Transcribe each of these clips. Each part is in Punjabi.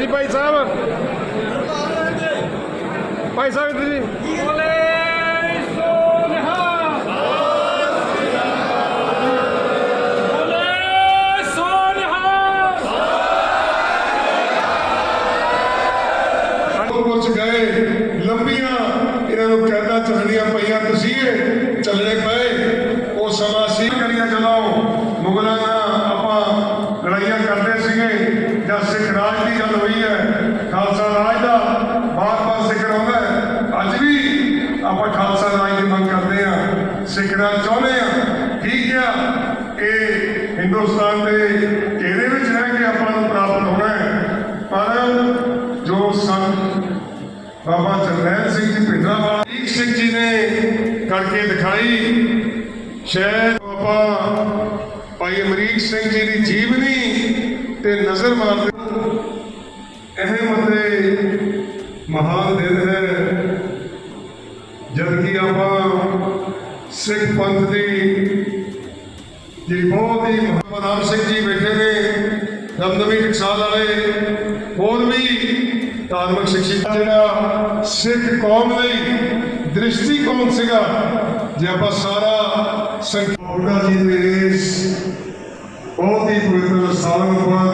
ਹਾਂਜੀ ਭਾਈ ਸਾਹਿਬ। ਭਾਈ ਸਾਹਿਬ ਇੱਧਰ ਜੀ। ਗਏ, ਲੰਬੀਆਂ ਇਹਨਾਂ ਨੂੰ ਕੈਦਾਂ ਚੱਲਣੀਆਂ ਪਈਆਂ ਤੁਸੀਂ ਚੱਲਣੇ ਪਏ ਉਹ ਸਮਾਂ ਸੀ ਕਰੀਆਂ ਜਦੋਂ ਮੁਗਲਾਂ ਨਾਲ ਆਪਾਂ ਲੜਾਈਆਂ ਕਰਦੇ ਸੀਗੇ ਜਾਂ ਸਿੱਖ ਰਾਜ ਦੀ ਗੱਲ ਹੋਈ ਹੈ ਖਾਲਸਾ ਰਾਜ ਦਾ ਬਾਰ-ਬਾਰ ਜ਼ਿਕਰ ਆਉਂਦਾ ਹੈ ਅੱਜ ਵੀ ਆਪਾਂ ਖਾਲਸਾ ਰਾਜ ਦੀ ਮੰਗ ਕਰਦੇ ਆ ਚਾਹੁੰਦੇ ਆ। ਠੀਕ ਆ। ਇਹ ਹਿੰਦੁਸਤਾਨ ਦੇ ਘੇਰੇ ਵਿੱਚ ਰਹਿ ਕੇ ਆਪਾਂ ਨੂੰ ਪ੍ਰਾਪਤ ਹੋਣਾ ਹੈ। ਪਰ ਜੋ ਸੰਤ ਬਾਬਾ ਜਰਨੈਲ ਸਿੰਘ ਜੀ ਭਿੰਡਰਾ ਵਾਲਾ ਇੱਕ ਸਿੰਘ ਜੀ ਨੇ ਕਰਕੇ ਦਿਖਾਈ, ਸ਼ਾਇਦ ਬਾਬਾ ਭਾਈ ਅਮਰੀਕ ਸਿੰਘ ਜੀ ਦੀ ਜੀਵਨੀ ਤੇ ਨਜ਼ਰ ਮਾਰਦੇ ਸਿੱਖ ਪੰਥ ਦੀ ਜੀ ਬਹੁਤ ਹੀ ਮੁਹੰਮਦ ਰਾਮ ਸਿੰਘ ਜੀ ਬੈਠੇ ਨੇ ਦਮਦਮੀ ਟਕਸਾਲ ਵਾਲੇ, ਹੋਰ ਵੀ ਧਾਰਮਿਕ ਸ਼ਖਸੀਅਤ ਜਿਹੜਾ ਸਿੱਖ ਕੌਮ ਲਈ ਦ੍ਰਿਸ਼ਟੀਕੋਣ ਸੀਗਾ, ਜੇ ਆਪਾਂ ਸਾਰਾ ਸੰਕੋੜਾ ਜੀ ਦੇ ਇਸ ਬਹੁਤ ਹੀ ਪਵਿੱਤਰ ਸਥਾਨ ਉੱਪਰ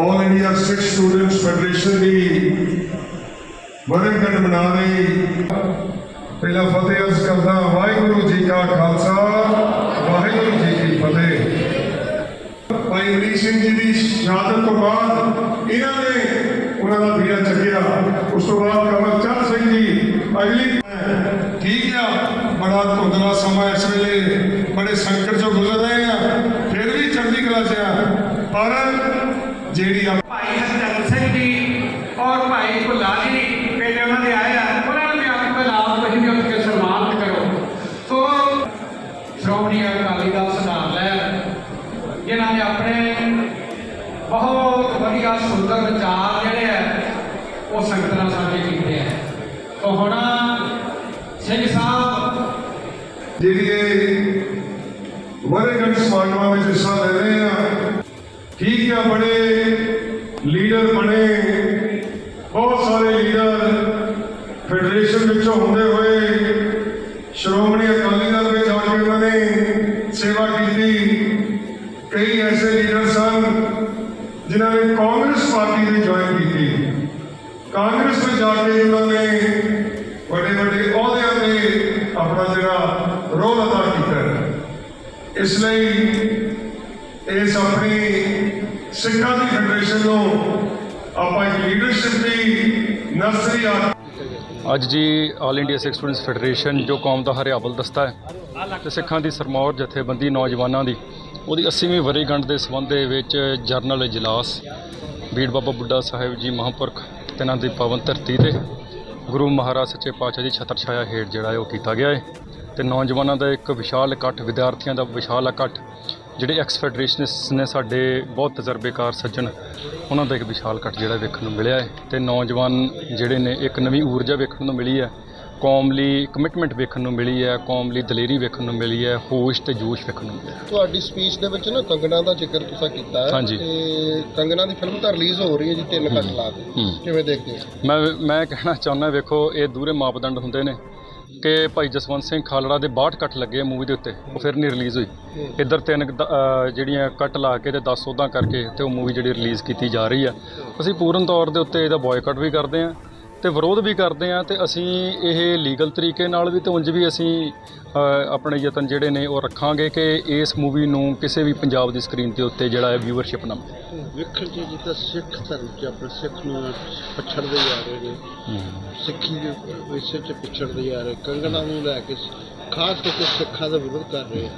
all India Sikh students federation ਦੀ ਵਰ੍ਹੇਗੰਢ ਮਨਾ ਰਹੀ। ਪਹਿਲਾ ਫਤਿਹ ਅਰਜ਼ ਕਰਦਾ ਵਾਹਿਗੁਰੂ ਜੀ ਕਾ ਖਾਲਸਾ, ਵਾਹਿਗੁਰੂ ਜੀ ਕੀ ਫਤਿਹ। ਭਾਈ ਅਮਰੀਕ ਸਿੰਘ ਜੀ ਦੀ ਸ਼ਹਾਦਤ ਤੋਂ ਬਾਅਦ ਇਹਨਾਂ ਨੇ ਉਹਨਾਂ ਦਾ ਵੀਰਾ ਚੱਕਿਆ। ਉਸ ਤੋਂ ਬਾਅਦ ਕਮਲ ਚੰਦ ਸਿੰਘ ਜੀ, ਅਗਲੀ ਠੀਕ ਆ, ਬੜਾ ਧੁੰਦਲਾ ਸਮਾਂ ਇਸ ਵੇਲੇ, ਬੜੇ ਸੰਕਟ ਚੋਂ ਗੁਜ਼ਰ ਰਹੇ ਆ, ਫਿਰ ਵੀ ਚੜ੍ਹਦੀ ਕਲਾ 'ਚ ਆ। ਪਰ ਜਿਹੜੀ ਭਾਈ ਹਰਚੰਦ ਸਿੰਘ ਜੀ ਔਰ ਭਾਈ ਭੁੱਲਾ ਜੀ ਪਹਿਲੇ ਉਹਨਾਂ ਦੇ ਆਏ ਆ ਉਹਨਾਂ ਨੇ ਆਪ ਦਾ ਨਾਮ ਤੁਸੀਂ ਵੀ ਉੱਠ ਕੇ ਸਨਮਾਨਿਤ ਕਰੋ ਸੋ ਸ਼੍ਰੋਮਣੀ ਅਕਾਲੀ ਦਲ ਸੁਧਾਰ ਲੈ ਜਿਨ੍ਹਾਂ ਨੇ ਆਪਣੇ ਬਹੁਤ ਵਧੀਆ ਸੁੰਦਰ ਵਿਚਾਰ ਜਿਹੜੇ ਆ, ਉਹ ਸੰਗਤ ਨਾਲ ਕੀਤੇ ਆ। ਸੋ ਹੁਣ ਸਿੰਘ ਸਾਹਿਬ ਜਿਹੜੀ ਇਹ ਵਰੇਗੰਢ ਸਮਾਗਮਾਂ ਵਿੱਚ ਹਿੱਸਾ ਲੈ ਰਹੇ ਆ, ਠੀਕ ਆ, ਬੜੇ ਲੀਡਰ ਬਣੇ। ਬਹੁਤ ਸਾਰੇ ਲੀਡਰ ਫੈਡਰੇਸ਼ਨ ਵਿੱਚੋਂ ਹੁੰਦੇ ਹੋਏ ਜਿਨ੍ਹਾਂ ਨੇ ਕਾਂਗਰਸ ਪਾਰਟੀ ਵਿੱਚ ਜੁਆਇਨ ਕੀਤੀ। ਕਾਂਗਰਸ ਵਿੱਚ ਜਾ ਕੇ ਉਹਨਾਂ ਨੇ ਵੱਡੇ ਵੱਡੇ ਅਹੁਦਿਆਂ ਤੇ ਆਪਣਾ ਜਿਹੜਾ ਰੋਲ ਅਦਾ ਕੀਤਾ। ਇਸ ਲਈ ਇਸ ਆਪਣੀ ਸਿੱਖਾਂ ਦੀ ਫੈਡਰੇਸ਼ਨ ਨੂੰ ਆਪਾਂ ਲੀਡਰਸ਼ਿਪ ਦੀ ਨਰਸਰੀ ਆ ਅੱਜ ਜੀ all India Sikh students federation ਜੋ ਕੌਮ ਦਾ ਹਰਿਆਵਲ ਦਸਤਾ ਹੈ, ਤੇ ਸਿੱਖਾਂ ਦੀ ਸਰਮੌਰ ਜਥੇਬੰਦੀ ਨੌਜਵਾਨਾਂ ਦੀ ਉਹਦੀ 80ਵੀਂ ਵਰੇਗੰਢ ਦੇ ਸੰਬੰਧ ਦੇ ਵਿੱਚ ਜਰਨਲ ਇਜਲਾਸ ਬੀੜ ਬਾਬਾ ਬੁੱਢਾ ਸਾਹਿਬ ਜੀ ਮਹਾਂਪੁਰਖ ਤੇ ਦੀ ਪਾਵਨ ਧਰਤੀ ਤੇ ਗੁਰੂ ਮਹਾਰਾਜ ਸੱਚੇ ਪਾਤਸ਼ਾਹ ਦੀ ਛਤਰ ਛਾਇਆ ਹੇਠ ਜਿਹੜਾ ਹੈ ਉਹ ਕੀਤਾ ਗਿਆ ਹੈ। ਤੇ ਨੌਜਵਾਨਾਂ ਦਾ ਇੱਕ ਵਿਸ਼ਾਲ ਇਕੱਠ, ਵਿਦਿਆਰਥੀਆਂ ਦਾ ਵਿਸ਼ਾਲ ਇਕੱਠ, ਜਿਹੜੇ ਐਕਸ ਫੈਡਰੇਸ਼ਨਿਸਟ ਨੇ ਸਾਡੇ ਬਹੁਤ ਤਜਰਬੇਕਾਰ ਸੱਜਣ, ਉਹਨਾਂ ਦਾ ਇੱਕ ਵਿਸ਼ਾਲ ਇਕੱਠ ਜਿਹੜਾ ਵੇਖਣ ਨੂੰ ਮਿਲਿਆ ਹੈ। ਤੇ ਨੌਜਵਾਨ ਜਿਹੜੇ ਨੇ, ਇੱਕ ਨਵੀਂ ਊਰਜਾ ਵੇਖਣ ਨੂੰ ਮਿਲੀ ਹੈ। ਕੌਮ ਲਈ ਕਮਿਟਮੈਂਟ ਵੇਖਣ ਨੂੰ ਮਿਲੀ ਹੈ ਕੌਮ ਲਈ ਦਲੇਰੀ ਵੇਖਣ ਨੂੰ ਮਿਲੀ ਹੈ ਹੋਸ਼ ਤੇ ਜੋਸ਼ ਵੇਖਣ ਨੂੰ ਮਿਲਿਆ। ਤੁਹਾਡੀ ਸਪੀਚ ਦੇ ਵਿੱਚ ਨਾ ਕੰਗਣਾ ਦਾ ਜ਼ਿਕਰ ਤੁਸੀਂ ਕੀਤਾ ਹੈ ਹਾਂਜੀ। ਤੇ ਕੰਗਣਾ ਦੀ ਫਿਲਮ ਤਾਂ ਰਿਲੀਜ਼ ਹੋ ਰਹੀ ਹੈ ਜੀ ਤਿੰਨ ਘੱਟ ਲਾ ਕੇ। ਹੂੰ। ਕਿਵੇਂ ਦੇਖਦੇ ਹੋ? ਮੈਂ ਮੈਂ ਕਹਿਣਾ ਚਾਹੁੰਦਾ ਵੇਖੋ ਇਹ ਦੂਰੇ ਮਾਪਦੰਡ ਹੁੰਦੇ ਨੇ ਕਿ ਭਾਈ ਜਸਵੰਤ ਸਿੰਘ ਖਾਲੜਾ ਦੇ 62 ਕੱਟ ਲੱਗੇ ਮੂਵੀ ਦੇ ਉੱਤੇ ਉਹ ਫਿਰ ਨਹੀਂ ਰਿਲੀਜ਼ ਹੋਈ। ਇੱਧਰ ਤਿੰਨ ਕੁ ਦ- ਅਹ ਜਿਹੜੀਆਂ ਕੱਟ ਲਾ ਕੇ ਤੇ 10 ਉਹਦਾ ਕਰਕੇ ਤੇ ਉਹ ਮੂਵੀ ਜਿਹੜੀ ਰਿਲੀਜ਼ ਕੀਤੀ ਜਾ ਰਹੀ ਆ। ਅਸੀਂ ਪੂਰਨ ਤੌਰ ਦੇ ਉੱਤੇ ਇਹਦਾ ਬਾਇਕਾਟ ਵੀ ਕਰਦੇ ਆ ਤੇ ਵਿਰੋਧ ਵੀ ਕਰਦੇ ਆ ਤੇ ਅਸੀਂ ਇਹ ਲੀਗਲ ਤਰੀਕੇ ਨਾਲ ਵੀ ਤੇ ਉਂਝ ਵੀ ਅਸੀਂ ਆਪਣੇ ਯਤਨ ਜਿਹੜੇ ਨੇ ਉਹ ਰੱਖਾਂਗੇ ਕਿ ਇਸ ਮੂਵੀ ਨੂੰ ਕਿਸੇ ਵੀ ਪੰਜਾਬ ਦੀ ਸਕਰੀਨ ਦੇ ਉੱਤੇ ਜਿਹੜਾ ਹੈ ਵਿਊਅਰਸ਼ਿਪ ਨਾ ਮਿਲੇ। ਵੇਖਣ ਜੀ ਜਿੱਦਾਂ ਸਿੱਖ ਧਰਮ ਚ ਆਪਣੇ ਸਿੱਖ ਨੂੰ ਪਛੜਦੇ ਜਾ ਰਹੇ ਨੇ। ਸਿੱਖੀ ਦੇ ਵਿਸ਼ੇ ਚ ਪਿਛੜਦੇ ਜਾ ਰਹੇ। ਕੰਗਣਾ ਨੂੰ ਲੈ ਕੇ ਖਾਸ ਕਰਕੇ ਸਿੱਖਾਂ ਦਾ ਵਿਰੋਧ ਕਰ ਰਹੇ ਆ।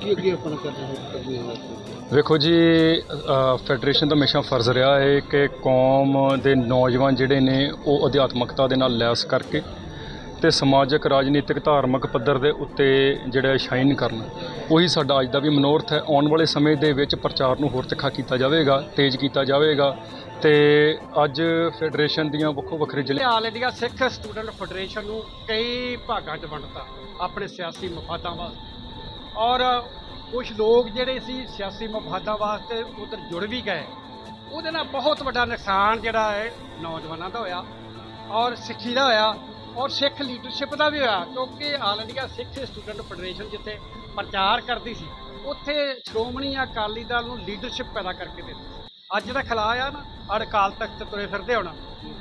ਕੀ ਅੱਗੇ ਆਪਣਾ ਕਰਨਾ ਹੈ ਕਰਨੀ ਹੈ ਵੇਖੋ ਜੀ ਫੈਡਰੇਸ਼ਨ ਦਾ ਹਮੇਸ਼ਾ ਫਰਜ਼ ਰਿਹਾ ਹੈ ਕਿ ਕੌਮ ਦੇ ਨੌਜਵਾਨ ਜਿਹੜੇ ਨੇ ਉਹ ਅਧਿਆਤਮਕਤਾ ਦੇ ਨਾਲ ਲੈਸ ਕਰਕੇ ਤੇ ਸਮਾਜਿਕ, ਰਾਜਨੀਤਿਕ, ਧਾਰਮਿਕ ਪੱਧਰ ਦੇ ਉੱਤੇ ਜਿਹੜਾ ਸ਼ਾਈਨ ਕਰਨ। ਉਹੀ ਸਾਡਾ ਅੱਜ ਦਾ ਵੀ ਮਨੋਰਥ ਹੈ। ਆਉਣ ਵਾਲੇ ਸਮੇਂ ਦੇ ਵਿੱਚ ਪ੍ਰਚਾਰ ਨੂੰ ਹੋਰ ਤਿੱਖਾ ਕੀਤਾ ਜਾਵੇਗਾ, ਤੇਜ਼ ਕੀਤਾ ਜਾਵੇਗਾ। ਤੇ ਅੱਜ ਫੈਡਰੇਸ਼ਨ ਦੀਆਂ ਵੱਖੋ ਵੱਖਰੇ ਜ਼ਿਲ੍ਹੇ all India Sikh student federation ਨੂੰ ਕਈ ਭਾਗਾਂ 'ਚ ਵੰਡਤਾ, ਆਪਣੇ ਸਿਆਸੀ ਮਫਾਦਾਂ ਵਾਸਤੇ। ਔਰ ਕੁਝ ਲੋਕ ਜਿਹੜੇ ਸੀ ਸਿਆਸੀ ਮਫਾਦਾਂ ਵਾਸਤੇ ਉਧਰ ਜੁੜ ਵੀ ਗਏ। ਉਹਦੇ ਨਾਲ ਬਹੁਤ ਵੱਡਾ ਨੁਕਸਾਨ ਜਿਹੜਾ ਹੈ ਨੌਜਵਾਨਾਂ ਦਾ ਹੋਇਆ ਔਰ ਸਿੱਖੀ ਦਾ ਹੋਇਆ ਔਰ ਸਿੱਖ ਲੀਡਰਸ਼ਿਪ ਦਾ ਵੀ ਹੋਇਆ। ਕਿਉਂਕਿ all India Sikh student federation ਜਿੱਥੇ ਪ੍ਰਚਾਰ ਕਰਦੀ ਸੀ, ਉੱਥੇ ਸ਼੍ਰੋਮਣੀ ਅਕਾਲੀ ਦਲ ਨੂੰ ਲੀਡਰਸ਼ਿਪ ਪੈਦਾ ਕਰਕੇ ਦਿੱਤੀ। ਅੱਜ ਦਾ ਖਲਾ ਆ ਨਾ ਅੜ ਅਕਾਲ ਤਖਤ ਤੁਰੇ ਫਿਰਦੇ ਹੁਣ।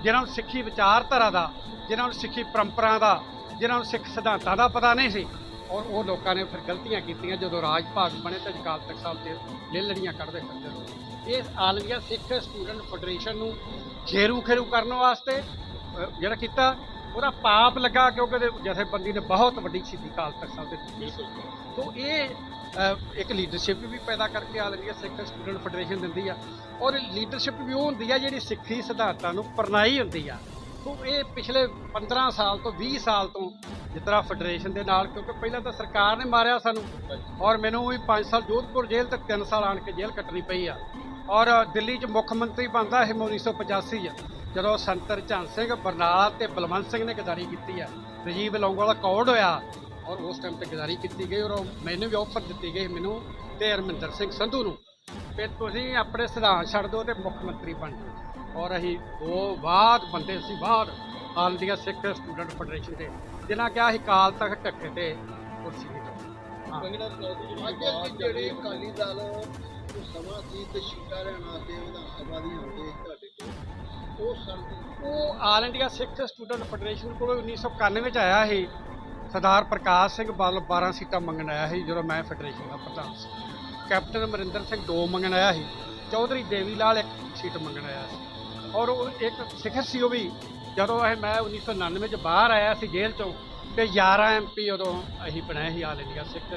ਜਿਨ੍ਹਾਂ ਨੂੰ ਸਿੱਖੀ ਵਿਚਾਰਧਾਰਾ ਦਾ ਜਿਨ੍ਹਾਂ ਨੂੰ ਸਿੱਖੀ ਪਰੰਪਰਾ ਦਾ ਜਿਨ੍ਹਾਂ ਨੂੰ ਸਿੱਖ ਸਿਧਾਂਤਾਂ ਦਾ ਪਤਾ ਨਹੀਂ ਸੀ ਔਰ ਉਹ ਲੋਕਾਂ ਨੇ ਫਿਰ ਗਲਤੀਆਂ ਕੀਤੀਆਂ ਜਦੋਂ ਰਾਜ ਭਾਗ ਬਣੇ ਤੇ ਅਕਾਲ ਤਖਤ ਸਾਹਿਬ ਤੇ ਲੇਲੜੀਆਂ ਕੱਢਦੇ ਫਿਰਦੇ ਰਹੇ ਇਸ all India Sikh student federation ਨੂੰ ਖੇਰੂ ਖੇਰੂ ਕਰਨ ਵਾਸਤੇ ਜਿਹੜਾ ਕੀਤਾ ਉਹਦਾ ਪਾਪ ਲੱਗਾ ਕਿਉਂਕਿ ਜਥੇਬੰਦੀ ਨੇ ਬਹੁਤ ਵੱਡੀ ਸ਼ਹੀਦੀ ਅਕਾਲ ਤਖਤ ਸਾਹਿਬ ਤੇ ਦਿੱਤੀ ਸੀ। ਤੋਂ ਇਹ ਇੱਕ ਲੀਡਰਸ਼ਿਪ ਵੀ ਪੈਦਾ ਕਰਕੇ all India Sikh student federation ਦਿੰਦੀ ਆ। ਔਰ ਲੀਡਰਸ਼ਿਪ ਵੀ ਉਹ ਹੁੰਦੀ ਆ ਜਿਹੜੀ ਸਿੱਖੀ ਸਿਧਾਂਤਾਂ ਨੂੰ ਪਰਨਾਈ ਹੁੰਦੀ ਆ। ਤੋਂ ਇਹ ਪਿਛਲੇ 15 ਸਾਲ ਤੋਂ 20 ਸਾਲ ਤੋਂ ਜਿਸ ਤਰ੍ਹਾਂ ਫੈਡਰੇਸ਼ਨ ਦੇ ਨਾਲ, ਕਿਉਂਕਿ ਪਹਿਲਾਂ ਤਾਂ ਸਰਕਾਰ ਨੇ ਮਾਰਿਆ ਸਾਨੂੰ। ਔਰ ਮੈਨੂੰ ਵੀ 5 ਸਾਲ ਜੋਧਪੁਰ ਜੇਲ੍ਹ ਤੱਕ 3 ਸਾਲ ਆਣ ਕੇ ਜੇਲ੍ਹ ਕੱਟਣੀ ਪਈ ਆ। ਔਰ ਦਿੱਲੀ 'ਚ ਮੁੱਖ ਮੰਤਰੀ ਬਣਦਾ ਇਹ 1985 'ਚ ਜਦੋਂ ਸੰਤਰ ਝੰਨ ਸਿੰਘ ਬਰਨਾਲ ਤੇ ਬਲਵੰਤ ਸਿੰਘ ਨੇ ਗਦਾਰੀ ਕੀਤੀ ਆ। ਰਜੀਵ ਲੌਂਗੋ ਦਾ ਕੌੜ ਹੋਇਆ? ਔਰ ਉਸ ਟਾਈਮ ਤੇ ਗਦਾਰੀ ਕੀਤੀ ਗਈ ਔਰ ਉਹ ਮੈਨੂੰ ਵੀ ਆਫਰ ਦਿੱਤੀ ਗਈ ਮੈਨੂੰ ਤੇ ਹਰਮਿੰਦਰ ਸਿੰਘ ਸੰਧੂ ਨੂੰ। ਫਿਰ ਤੁਸੀਂ ਆਪਣੇ ਸਿਧਾਂਤ ਛੱਡ ਦਿਓ ਤੇ ਮੁੱਖ ਮੰਤਰੀ ਬਣ ਜਾਓ। ਔਰ ਅਸੀਂ ਦੋ ਬਾਅਦ ਬੰਦੇ ਸੀ ਬਾਅਦ all India Sikh student federation ਦੇ ਜਿਨ੍ਹਾਂ ਕਿਹਾ ਸੀ ਕਾਲ ਤੱਕ ਟੱਕੇ ਤੇ ਕੁਰਸੀ ਦੀ ਹਾਂ ਅੱਜ ਅਸੀਂ ਜਿਹੜੇ ਅਕਾਲੀ ਦਲ ਨੂੰ ਸਮਾਂ ਸੀ ਤੇ ਸ਼ੀਟਾਂ ਰਹਿਣਾ ਤੇ ਵਿਧਾਨ ਸਭਾ ਦੀ ਹੁੰਦੇ ਤੁਹਾਡੇ ਕੋਲ ਉਹ ਉਹ all India Sikh student federation ਕੋਲ 1991 ਚ ਆਇਆ ਸੀ। ਸਰਦਾਰ ਪ੍ਰਕਾਸ਼ ਸਿੰਘ ਬਾਦਲ 12 ਸੀਟਾਂ ਮੰਗਣ ਆਇਆ ਸੀ, ਜਦੋਂ ਮੈਂ ਫੈਡਰੇਸ਼ਨ ਦਾ ਪ੍ਰਧਾਨ ਸੀ। ਕੈਪਟਨ ਅਮਰਿੰਦਰ ਸਿੰਘ ਦੋ ਮੰਗਣ ਆਇਆ ਸੀ, ਚੌਧਰੀ ਦੇਵੀ ਲਾਲ ਇੱਕ ਸੀਟ ਮੰਗਣ ਆਇਆ ਸੀ। ਔਰ ਉਹ ਇੱਕ ਸਿਖਰ ਸੀ ਉਹ ਵੀ, ਜਦੋਂ ਇਹ ਮੈਂ 1999 ਚ ਬਾਹਰ ਆਇਆ ਸੀ ਜੇਲ੍ਹ ਚੋਂ, ਤੇ 11 ਐਮਪੀ ਉਦੋਂ ਅਸੀਂ ਬਣਾਏ ਸੀ ਆਲ ਇੰਡੀਆ ਸਿੱਖ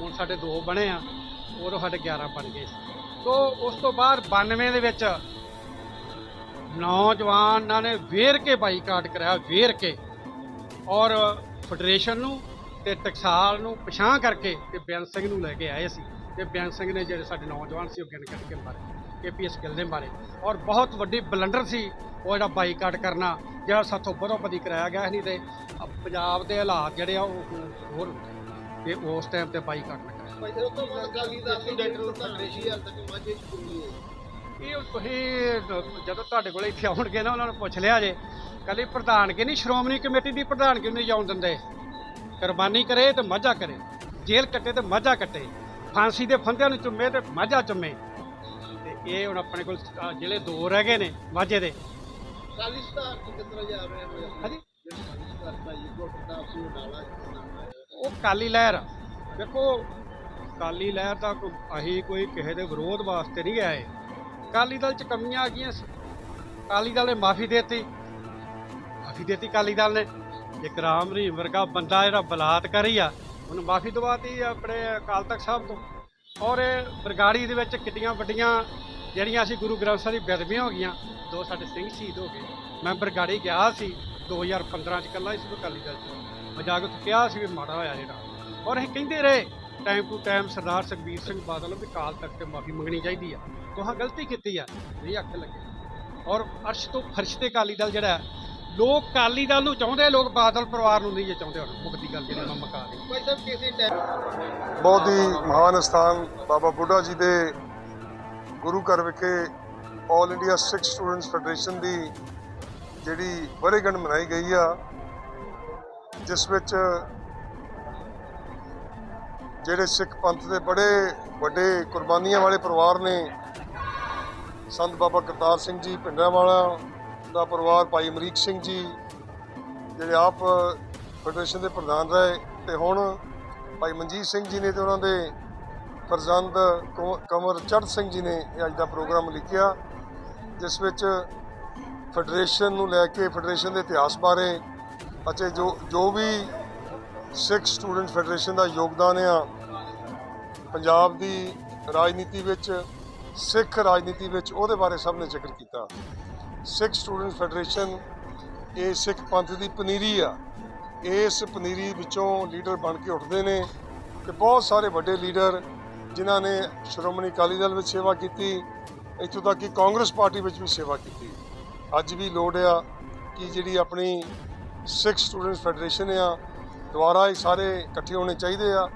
ਹੁਣ ਸਾਡੇ ਦੋ ਬਣੇ ਆ, ਉਦੋਂ ਸਾਡੇ 11 ਬਣ ਗਏ ਸੀ। ਉਸ ਤੋਂ ਬਾਅਦ 92 ਦੇ ਵਿੱਚ ਨੌਜਵਾਨਾਂ ਨੇ ਵੇਰ ਕੇ ਬਾਈਕਾਟ ਕਰਾਇਆ, ਵੇਰ ਕੇ। ਔਰ ਫੈਡਰੇਸ਼ਨ ਨੂੰ ਤੇ ਟਕਸਾਲ ਨੂੰ ਪਛਾਣ ਕਰਕੇ ਤੇ ਬਿਆਨ ਸਿੰਘ ਨੂੰ ਲੈ ਕੇ ਆਏ ਸੀ। ਤੇ ਬਿਆਨ ਸਿੰਘ ਨੇ ਜਿਹੜੇ ਸਾਡੇ ਨੌਜਵਾਨ ਸੀ ਉਹ ਗਿਣ ਕੱਢ ਕੇ ਮਾਰੇ ਕੇਪੀਐਸ ਗਿੱਲ ਦੇ ਮਾਰੇ। ਔਰ ਬਹੁਤ ਵੱਡੀ ਬਲੰਡਰ ਸੀ ਉਹ ਜਿਹੜਾ ਬਾਈਕਾਟ ਕਰਨਾ ਜਿਹੜਾ ਸਾਥੋਂ ਬਦੋਬਦੀ ਕਰਾਇਆ ਗਿਆ ਸੀ ਨਹੀਂ ਤੇ ਪੰਜਾਬ ਦੇ ਹਾਲਾਤ ਜਿਹੜੇ ਆ ਉਹ ਹੋਰ-। ਤੇ ਉਸ ਟਾਈਮ ਤੇ ਬਾਈਕਾਟ ਨਾ ਕਰਾਇਆ। ਭਾਈ ਸਾਹਿਬ ਤੋਂ ਬਾਅਦ ਅਕਾਲੀ ਦਲ ਦੀ ਡਾਕਟਰ ਫੈਡਰੇਸ਼ਨ ਹਾਲ ਤੱਕ ਮਾਝੇ ਚ ਕੋਈ ਨਹੀਂ। ਇਹ ਤੁਸੀਂ ਜਦੋਂ ਤੁਹਾਡੇ ਕੋਲ ਇੱਥੇ ਆਉਣਗੇ ਨਾ ਉਹਨਾਂ ਨੂੰ ਪੁੱਛ ਲਿਆ ਜੇ। ਕੱਲੀ ਪ੍ਰਧਾਨਗੀ ਨਹੀਂ ਸ਼੍ਰੋਮਣੀ ਕਮੇਟੀ ਦੀ ਪ੍ਰਧਾਨਗੀ ਨੂੰ ਨਹੀਂ ਜਾਣ ਦਿੰਦੇ? ਕੁਰਬਾਨੀ ਕਰੇ ਤੇ ਮੱਝਾ ਕਰੇ ਜੇਲ੍ਹ ਕੱਟੇ ਤੇ ਮੱਝਾ ਕੱਟੇ ਫਾਂਸੀ ਦੇ ਫੰਦਿਆਂ ਨੂੰ ਚੁੰਮੇ ਤੇ ਮੱਝਾ ਚੁੰਮੇ। ਤੇ ਇਹ ਹੁਣ ਆਪਣੇ ਕੋਲ ਆਹ ਜਿਹੜੇ ਦੋ ਰਹਿ ਗਏ ਨੇ ਮਾਝੇ ਦੇ। ਅਕਾਲੀ ਸਟਾਰ ਤੋਂ ਕਿਤਨਾ ਜਾ ਰਹੇ ਨੇ ਹਾਂਜੀ? ਜਿਹੜੇ ਅਕਾਲੀ ਸਟਾਰ ਭਾਈ ਗੁਰਪ੍ਰਤਾਪ ਸਿੰਘ ਨਾਲਾ ਉਹ ਕਾਲੀ ਲਹਿਰ। ਦੇਖੋ ਕਾਲੀ ਲਹਿਰ ਦਾ ਕੋਈ ਅਸੀਂ ਕੋਈ ਕਿਸੇ ਦੇ ਵਿਰੋਧ ਵਾਸਤੇ ਨਹੀਂ ਆਏ। ਕਾਲੀ ਦਲ ਚ ਕਮੀਆਂ ਆ ਗਈਆਂ ਸੀ। ਕਾਲੀ ਦਲ ਨੇ ਮਾਫੀ ਦੇਤੀ। ਮਾਫੀ ਦੇਤੀ ਕਾਲੀ ਦਲ ਨੇ। ਇੱਕ ਰਾਮ ਰਹੀਮ ਵਰਗਾ ਬੰਦਾ ਜਿਹੜਾ ਬਲਾਤਕਾਰੀ ਆ, ਉਹਨੂੰ ਮਾਫੀ ਦਵਾਤੀ ਆਪਣੇ ਅਕਾਲ ਤਖਤ ਸਾਹਿਬ ਤੋਂ। ਔਰ ਇਹ ਬਰਗਾੜੀ ਦੇ ਵਿੱਚ ਕਿੱਡੀਆਂ ਵੱਡੀਆਂ ਜਿਹੜੀਆਂ ਅਸੀਂ ਗੁਰੂ ਗ੍ਰੰਥ ਸਾਹਿਬ ਦੀ ਬੇਦਬੀਆਂ ਹੋ ਗਈਆਂ, ਦੋ ਸਾਡੇ ਸਿੰਘ ਸ਼ਹੀਦ ਹੋ ਗਏ। ਮੈਂ ਬਰਗਾੜੀ ਗਿਆ ਸੀ 2015 ਚ ਕੱਲਾ ਇਸ ਅਕਾਲੀ ਦਲ ਚ। ਮੈਂ ਜਾ ਕੇ ਉੱਥੇ ਕਿਹਾ ਸੀ ਵੀ ਮਾੜਾ ਹੋਇਆ ਜਿਹੜਾ। ਔਰ ਅਸੀਂ ਕਹਿੰਦੇ ਰਹੇ time to time Sardar Sukhbir Singh Badal ਨੂੰ ਵੀ ਕਾਲ ਤੱਕ ਤੇ ਮਾਫੀ ਮੰਗਣੀ ਚਾਹੀਦੀ ਆ। ਤੁਹਾਂ ਗਲਤੀ ਕੀਤੀ ਆ, ਨਹੀਂ ਅੱਖ ਲੱਗੇ। ਔਰ ਅਰਸ਼ ਤੋਂ ਫਰਸ਼ ਤੇ ਕਾਲੀ ਦਲ ਜਿਹੜਾ ਲੋਕ ਕਾਲੀ ਦਲ ਨੂੰ ਚਾਹੁੰਦੇ ਲੋਕ ਬਾਦਲ ਪਰਿਵਾਰ ਨੂੰ ਨਹੀਂ ਜੇ ਚਾਹੁੰਦੇ ਹੁਣ ਮੁਕਤੀ ਗੱਲ ਜਿਹੜੀ ਮੈਂ ਮੁਕਾ ਦੇ। ਭਾਈ ਸਾਹਿਬ ਕਿਸੇ ਟਾਈਮ ਬਹੁਤ ਹੀ ਮਹਾਨ ਸਥਾਨ ਬਾਬਾ ਬੁੱਢਾ ਜੀ ਦੇ ਗੁਰੂ ਘਰ ਵਿਖੇ all India Sikh students federation ਦੀ ਜਿਹੜੀ ਵਰੇਗੰਢ ਮਨਾਈ ਗਈ ਆ ਜਿਸ ਵਿੱਚ ਜਿਹੜੇ ਸਿੱਖ ਪੰਥ ਦੇ ਬੜੇ ਵੱਡੇ ਕੁਰਬਾਨੀਆਂ ਵਾਲੇ ਪਰਿਵਾਰ ਨੇ ਸੰਤ ਬਾਬਾ ਕਰਤਾਰ ਸਿੰਘ ਜੀ ਪਿੰਡਰਾਂਵਾਲਾ ਦਾ ਪਰਿਵਾਰ ਭਾਈ ਅਮਰੀਕ ਸਿੰਘ ਜੀ, ਜਿਹੜੇ ਆਪ ਫੈਡਰੇਸ਼ਨ ਦੇ ਪ੍ਰਧਾਨ ਰਹੇ ਤੇ ਹੁਣ ਭਾਈ ਮਨਜੀਤ ਸਿੰਘ ਜੀ ਨੇ ਤੇ ਉਹਨਾਂ ਦੇ ਫਰਜ਼ੰਦ ਕੰਵ- ਕੰਵਰ ਚੜ੍ਹ ਸਿੰਘ ਜੀ ਨੇ ਇਹ ਅੱਜ ਦਾ ਪ੍ਰੋਗਰਾਮ ਲਿਖਿਆ, ਜਿਸ ਵਿੱਚ ਫੈਡਰੇਸ਼ਨ ਨੂੰ ਲੈ ਕੇ ਫੈਡਰੇਸ਼ਨ ਦੇ ਇਤਿਹਾਸ ਬਾਰੇ ਅਤੇ ਜੋ ਜੋ ਵੀ ਸਿੱਖ ਸਟੂਡੈਂਟ ਫੈਡਰੇਸ਼ਨ ਦਾ ਯੋਗਦਾਨ ਆ, ਪੰਜਾਬ ਦੀ ਰਾਜਨੀਤੀ ਵਿੱਚ, ਸਿੱਖ ਰਾਜਨੀਤੀ ਵਿੱਚ ਉਹਦੇ ਬਾਰੇ ਸਭ ਨੇ ਜ਼ਿਕਰ ਕੀਤਾ। ਸਿੱਖ ਸਟੂਡੈਂਟ ਫੈਡਰੇਸ਼ਨ ਇਹ ਸਿੱਖ ਪੰਥ ਦੀ ਪਨੀਰੀ ਆ। ਇਸ ਪਨੀਰੀ ਵਿੱਚੋਂ ਲੀਡਰ ਬਣ ਕੇ ਉੱਠਦੇ ਨੇ ਤੇ ਬਹੁਤ ਸਾਰੇ ਵੱਡੇ ਲੀਡਰ ਜਿਨ੍ਹਾਂ ਨੇ ਸ਼੍ਰੋਮਣੀ ਅਕਾਲੀ ਦਲ ਵਿੱਚ ਸੇਵਾ ਕੀਤੀ, ਇੱਥੋਂ ਤੱਕ ਕਿ ਕਾਂਗਰਸ ਪਾਰਟੀ ਵਿੱਚ ਵੀ ਸੇਵਾ ਕੀਤੀ। ਅੱਜ ਵੀ ਲੋੜ ਆ ਕਿ ਜਿਹੜੀ ਆਪਣੀ ਸਿੱਖ ਸਟੂਡੈਂਟਸ ਫੈਡਰੇਸ਼ਨ ਆ ਦੁਆਰਾ ਇਹ ਸਾਰੇ ਇਕੱਠੇ ਹੋਣੇ ਚਾਹੀਦੇ ਆ।